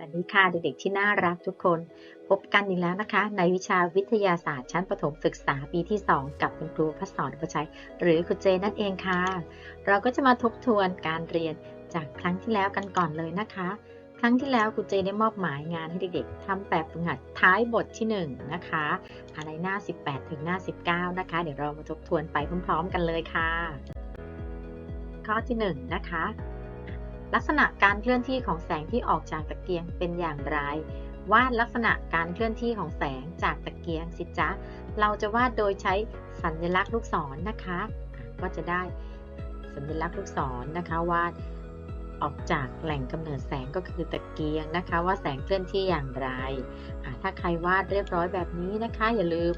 สวัสดีค่ะเด็กๆที่น่ารักทุกคน พบกันอีกแล้วนะคะ ในวิชาวิทยาศาสตร์ชั้นประถมศึกษาปีที่ 2 กับคุณครูพัสอนประชัย หรือคุณเจนั่นเองค่ะ เราก็จะมาทบทวนการเรียนจากครั้งที่แล้วกันก่อนเลยนะคะ ครั้งที่แล้วคุณเจได้มอบหมายงานให้เด็กๆทำแบบฝึกหัดท้ายบทที่1นะคะ อะไรหน้า 18 ถึงหน้า 19 นะคะ เดี๋ยวเรามาทบทวนไปพร้อมๆกันเลยค่ะ ข้อที่1นะคะ ลักษณะการเคลื่อนที่ของแสงที่ออกจากตะเกียงเป็นอย่างไร วาดลักษณะการเคลื่อนที่ของแสงจากตะเกียงสิจ๊ะ เราจะวาดโดยใช้สัญลักษณ์ลูกศรนนะคะ ก็จะได้สัญลักษณ์ลูกศรนนะคะวาด ออกจากแหล่งกำเนิดแสงก็คือตะเกียงนะคะ ว่าแสงเคลื่อนที่อย่างไร ถ้าใครวาดเรียบร้อยแบบนี้นะคะ อย่าลืม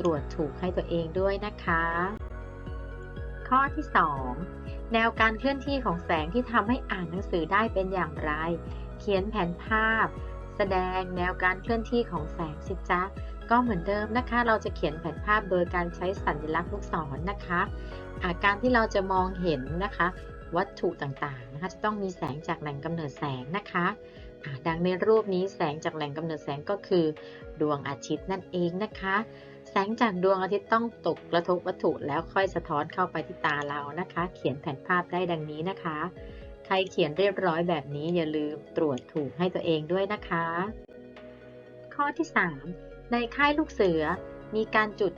ตรวจถูกให้ตัวเองด้วยนะคะ ข้อที่ 2 แนวการเคลื่อนที่ของแสงที่ทำให้อ่านหนังสือได้เป็นอย่างไร เขียนแผนภาพ แสดงแนวการเคลื่อนที่ของแสงสิจ๊ะก็เหมือนเดิมนะคะ เราจะเขียนแผนภาพโดยการใช้สัญลักษณ์ลูกศรนะคะะการที่เราจะมองเห็นนะคะ วัตถุต่างๆนะคะจะต้องมีแสงจากแหล่งกำเนิดแสงนะคะดังในรูปนี้แสงจากแหล่งกำเนิดแสงก็คือ ดวงอาทิตย์นั่นเองนะคะ แสงจากดวงอาทิตย์ต้องตกกระทบวัตถุแล้วค่อยสะท้อนเข้าไปที่ตาเรานะคะ เขียนแผนภาพได้ดังนี้นะคะ ใครเขียนเรียบร้อยแบบนี้อย่าลืมตรวจถูกให้ตัวเองด้วยนะคะ ข้อที่ 3 ในค่ายลูกเสือมีการจุด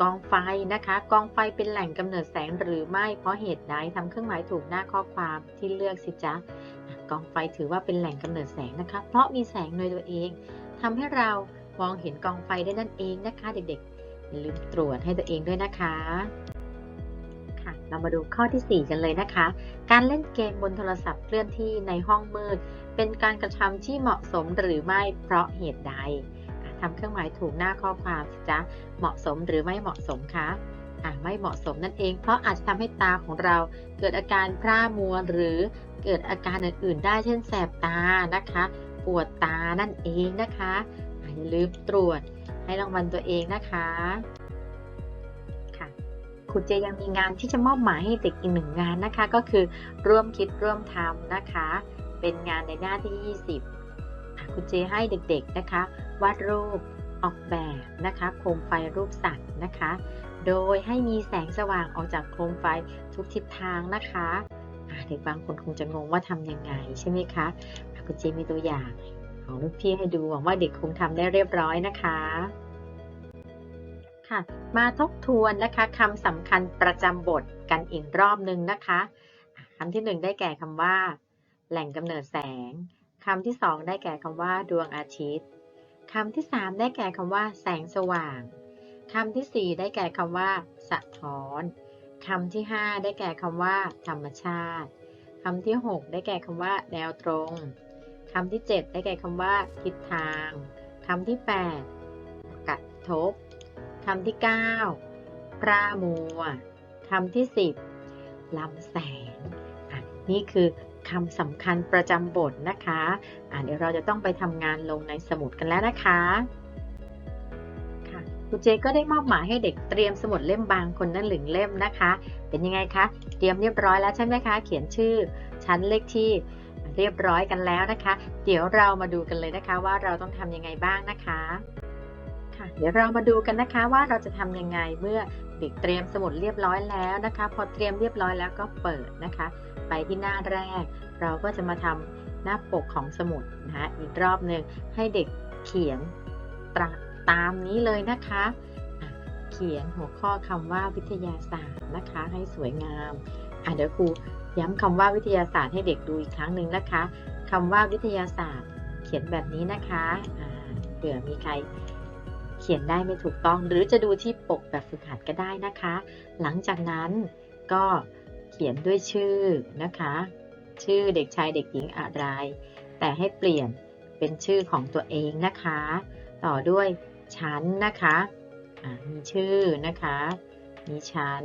กองไฟนะคะ กองไฟเป็นแหล่งกำเนิดแสงหรือไม่ เพราะเหตุใดทำเครื่องหมายถูกหน้าข้อความที่เลือกสิจ๊ะกองไฟถือว่าเป็นแหล่งกำเนิดแสงนะคะ เพราะมีแสงโดยตัวเองทำให้เรามองเห็นกองไฟได้นั่นเองนะคะ เด็กๆอย่าลืมตรวจให้ตัวเองด้วยนะคะค่ะเรามาดูข้อที่ 4 กันเลยนะคะ การเล่นเกมบนโทรศัพท์เคลื่อนที่ในห้องมืด เป็นการกระทำที่เหมาะสมหรือไม่เพราะเหตุใด ทำเครื่องหมายถูกหน้าข้อความสิจ๊ะเหมาะสมหรือไม่เหมาะสมคะอะไม่เหมาะสมนั่นเอง เพราะอาจจะทำให้ตาของเราเกิดอาการพร่ามัวหรือเกิดอาการอื่น ๆ ได้เช่นแสบตานะคะ ปวดตานั่นเองนะคะอย่าลืมตรวจให้รางวัลตัวเองนะคะค่ะครูเจยังมีงานที่จะมอบหมายให้เด็กอีกหนึ่งงานนะคะ ก็คือร่วมคิดร่วมทำนะคะ เป็นงานในหน้าที่ 20 ครูเจให้เด็กๆนะคะ วาดรูปออกแบบนะคะโคมไฟรูปสัตว์นะคะ โดยให้มีแสงสว่างออกจากโคมไฟทุกทิศทางนะคะเด็กบางคนคงจะงงว่าทำยังไงใช่ไหมคะคุณเจมีตัวอย่างของลูกพี่ให้ดูหวังว่าเด็กคงทำได้เรียบร้อยนะคะค่ะมาทบทวนนะคะคำสำคัญประจำบทกันอีกรอบหนึ่งนะคะคำที่หนึ่งได้แก่คำว่า แหล่งกำเนิดแสง คำที่สองได้แก่คำว่า ดวงอาทิตย์คำที่สามได้แก่คำว่า แสงสว่างคำที่สี่ได้แก่คำว่า สะท้อนคำที่ห้าได้แก่คำว่า ธรรมชาติคำที่หกได้แก่คำว่า แนวตรงคำที่ 7 ได้แก่คำว่า ทิศทางคำที่ 8 กระทบคำที่9ปรามัวคำที่ 10ลำแสงนี่คือ คำสำคัญประจำบทนะคะะเดี๋ยวเราจะต้องไปทำงานลงในสมุดกันแล้วนะคะค่ะครูเจก็ได้มอบหมายให้เด็กเตรียมสมุดเล่มบางคนนั้นหนึ่งเล่มนะคะ เป็นยังไงคะ เตรียมเรียบร้อยแล้วใช่ไหมคะ เขียนชื่อชั้นเลขที่เรียบร้อยกันแล้วนะคะ เดี๋ยวเรามาดูกันเลยนะคะว่าเราต้องทำยังไงบ้างนะคะ ค่ะ เดี๋ยวเรามาดูกันนะคะว่าเราจะทำยังไงเมื่อเด็กเตรียมสมุดเรียบร้อยแล้วนะคะ พอเตรียมเรียบร้อยแล้วก็เปิดนะคะ ไปที่หน้าแรก เราก็จะมาทำหน้าปกของสมุดนะคะอีกรอบหนึ่งให้เด็กเขียนตาตามนี้เลยนะคะ เขียนหัวข้อคำว่าวิทยาศาสตร์นะคะ ให้สวยงามอะเดี๋ยวครูย้ำคำว่าวิทยาศาสตร์ให้เด็กดูอีกครั้งหนึ่งนะคะคำว่าวิทยาศาสตร์ เขียนแบบนี้นะคะเผื่อมีใคร เขียนได้ไม่ถูกต้อง หรือจะดูที่ปกแบบฝึกหัดก็ได้นะคะ หลังจากนั้นก็เขียนด้วยชื่อนะคะ ชื่อเด็กชายเด็กหญิงอะไร แต่ให้เปลี่ยนเป็นชื่อของตัวเองนะคะ ต่อด้วยชั้นนะคะมีชื่อนะคะ มีชั้น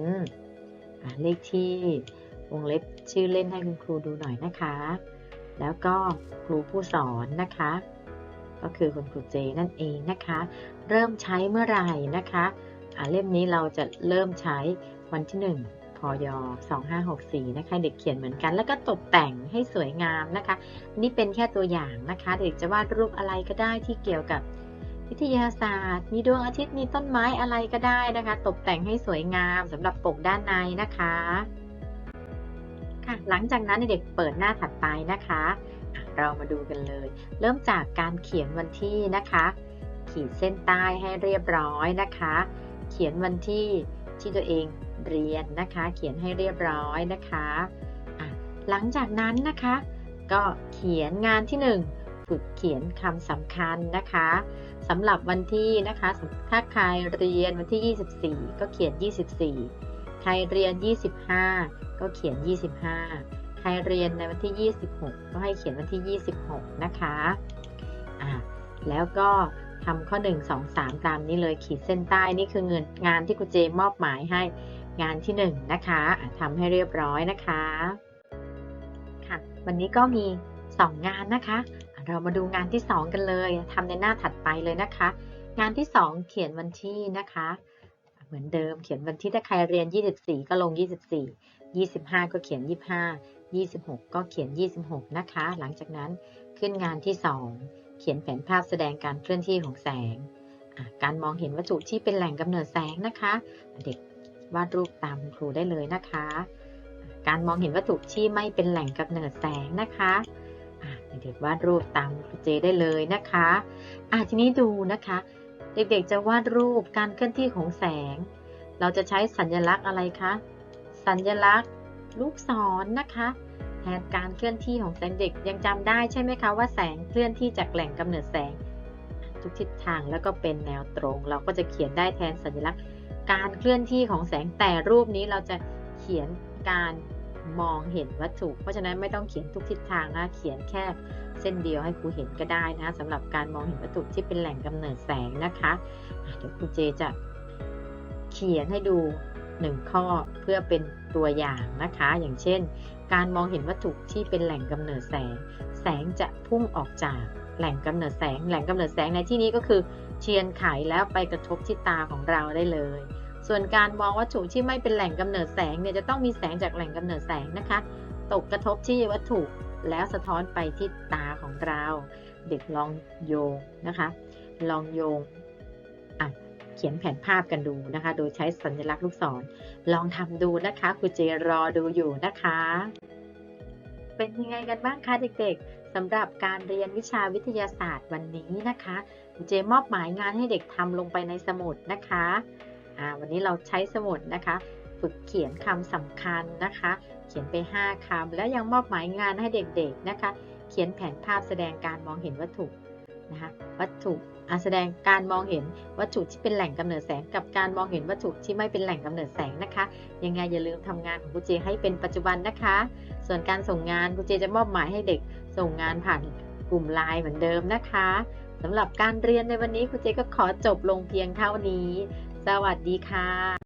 เลขที่วงเล็บชื่อเล่นให้คุณครูดูหน่อยนะคะ แล้วก็ครูผู้สอนนะคะ ก็คือคุณครูเจนั่นเองนะคะ เริ่มใช้เมื่อไหร่นะคะอ่าเล่มนี้เราจะเริ่มใช้วันที่ 1 พย 2564 นะคะ เด็กเขียนเหมือนกัน แล้วก็ตกแต่งให้สวยงามนะคะ นี่เป็นแค่ตัวอย่างนะคะ เด็กจะวาดรูปอะไรก็ได้ที่เกี่ยวกับวิทยาศาสตร์ มีดวงอาทิตย์ มีต้นไม้อะไรก็ได้นะคะ ตกแต่งให้สวยงามสำหรับปกด้านในนะคะ ค่ะ หลังจากนั้นเด็กเปิดหน้าถัดไปนะคะ เรามาดูกันเลย เริ่มจากการเขียนวันที่นะคะ ขีดเส้นใต้ให้เรียบร้อยนะคะ เขียนวันที่ที่ตัวเองเรียนนะคะ เขียนให้เรียบร้อยนะคะะหลังจากนั้นนะคะ ก็เขียนงานที่ 1 ฝึกเขียนคำสำคัญนะคะสำหรับวันที่นะคะถ้าใครเรียนวันที่ 24 ก็เขียน 24 ใครเรียน 25 ก็เขียน 25 ใครเรียนในวันที่ 26 ก็ให้เขียนวันที่ 26 นะคะอะแล้วก็ทำข้อ 1 2 3 ตามนี้เลยขีดเส้นใต้นี่คือเงินงานที่ครูเจมอบหมายให้งานที่ 1 นะคะอะทำให้เรียบร้อยนะคะค่ะวันนี้ก็มี 2 งานนะคะอะเรามาดูงานที่ 2 กันเลยทำในหน้าถัดไปเลยนะคะ งานที่ 2 เขียนวันที่นะคะ เหมือนเดิมเขียนวันที่ถ้าใครเรียน 24 ก็ลง 24 25 ก็เขียน 25 26 ก็เขียน 26 นะคะ หลังจากนั้นขึ้นงานที่ 2 เขียนแผนภาพแสดงการเคลื่อนที่ของแสง การมองเห็นวัตถุที่เป็นแหล่งกำเนิดแสงนะคะ เด็กวาดรูปตามครูได้เลยนะคะ การมองเห็นวัตถุที่ไม่เป็นแหล่งกำเนิดแสงนะคะเด็กวาดรูปตามครูเจได้เลยนะคะอะทีนี้ดูนะคะ เด็กๆจะวาดรูปการเคลื่อนที่ของแสง เราจะใช้สัญลักษณ์อะไรคะสัญลักษณ์ลูกศรนนะคะ แทนการเคลื่อนที่ของแสงเด็กยังจำได้ใช่ไหมคะว่าแสงเคลื่อนที่จากแหล่งกำเนิดแสง ทุกทิศทางแล้วก็เป็นแนวตรง เราก็จะเขียนได้แทนสัญลักษณ์ การเคลื่อนที่ของแสงแต่รูปนี้เราจะเขียนการมองเห็นวัตถุ เพราะฉะนั้นไม่ต้องเขียนทุกทิศทางนะเขียนแค่เส้นเดียวให้ครูเห็นก็ได้นะสำหรับการมองเห็นวัตถุที่เป็นแหล่งกำเนิดแสงนะคะเดี๋ยวครูเจจะเขียนให้ดูหนึ่งข้อเพื่อเป็นตัวอย่างนะคะ อย่างเช่น การมองเห็นวัตถุที่เป็นแหล่งกำเนิดแสง แสงจะพุ่งออกจากแหล่งกำเนิดแสง แหล่งกำเนิดแสงในที่นี้ก็คือ เทียนไขแล้วไปกระทบที่ตาของเราได้เลย ส่วนการมองวัตถุที่ไม่เป็นแหล่งกำเนิดแสงเนี่ยจะต้องมีแสงจากแหล่งกำเนิดแสงนะคะ ตกกระทบที่วัตถุแล้วสะท้อนไปที่ตาของเรา เด็กลองโยงนะคะ ลองโยง เขียนแผนภาพกันดูนะคะ โดยใช้สัญลักษณ์ลูกศร ลองทำดูนะคะครูเจรอดูอยู่นะคะ เป็นยังไงกันบ้างคะเด็กๆสำหรับการเรียนวิชาวิทยาศาสตร์วันนี้นะคะเจมอบหมายงานให้เด็กทำลงไปในสมุดนะคะอ่าวันนี้เราใช้สมุดนะคะ ฝึกเขียนคำสำคัญนะคะ เขียนไป 5คำและยังมอบหมายงานให้เด็กๆนะคะ เขียนแผนภาพแสดงการมองเห็นวัตถุนะคะ วัตถุ แสดงการมองเห็นวัตถุที่เป็นแหล่งกำเนิดแสงกับการมองเห็นวัตถุที่ไม่เป็นแหล่งกำเนิดแสงนะคะ ยังไงอย่าลืมทำงานของครูเจให้เป็นปัจจุบันนะคะ ส่วนการส่งงานครูเจจะมอบหมายให้เด็กส่งงานผ่านกลุ่มไลน์เหมือนเดิมนะคะสำหรับการเรียนในวันนี้ครูเจก็ขอจบลงเพียงเท่านี้ สวัสดีค่ะ